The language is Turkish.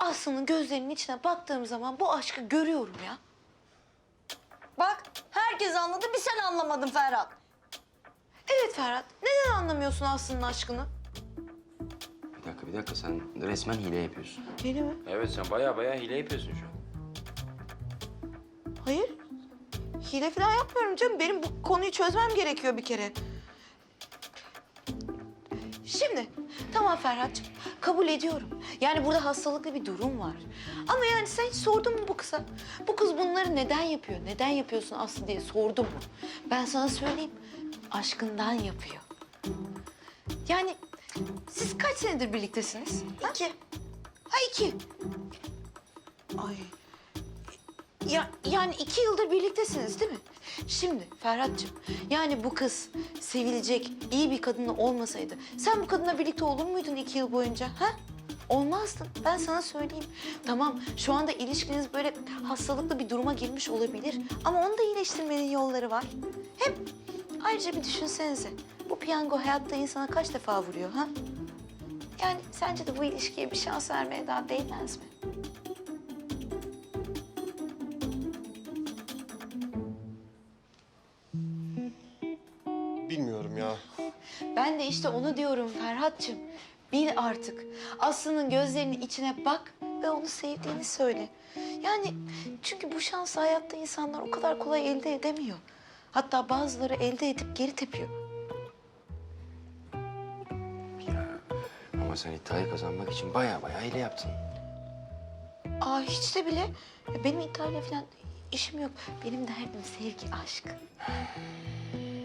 Aslı'nın gözlerinin içine baktığım zaman bu aşkı görüyorum ya. Bak herkes anladı bir sen anlamadın Ferhat. Evet Ferhat, neden anlamıyorsun Aslı'nın aşkını? Bir dakika bir dakika sen resmen hile yapıyorsun. Beni mi? Evet sen baya baya hile yapıyorsun şu an. Hayır. Hile falan yapmıyorum canım. Benim bu konuyu çözmem gerekiyor bir kere. Şimdi, tamam Ferhat'cığım. Kabul ediyorum. Yani burada hastalıklı bir durum var. Ama yani sen hiç sordun mu bu kıza? Bu kız bunları neden yapıyor? Neden yapıyorsun Aslı diye sordun mu? Ben sana söyleyeyim. Aşkından yapıyor. Yani siz kaç senedir birliktesiniz? Ha? İki. Ha iki. Ay. Ya, yani iki yıldır birliktesiniz değil mi? Şimdi Ferhat'cığım, yani bu kız sevilecek iyi bir kadın olmasaydı... ...sen bu kadınla birlikte olur muydun iki yıl boyunca? Ha? Olmazdın. Ben sana söyleyeyim. Tamam, şu anda ilişkiniz böyle hastalıklı bir duruma girmiş olabilir. Ama onu da iyileştirmenin yolları var. Hem ayrıca bir düşünsenize. Bu piyango hayatta insana kaç defa vuruyor ha? Yani sence de bu ilişkiye bir şans vermeye daha değmez mi? Bilmiyorum ya. Ben de işte onu diyorum Ferhat'cığım. Bil artık. Aslı'nın gözlerinin içine bak ve onu sevdiğini söyle. Yani çünkü bu şansı hayatta insanlar o kadar kolay elde edemiyor. Hatta bazıları elde edip geri tepiyor. Ama sen iddiayı kazanmak için baya baya hile yaptın. Aa hiç de bile. Ya Benim iddiayla falan işim yok. Benim derdim sevgi, aşk.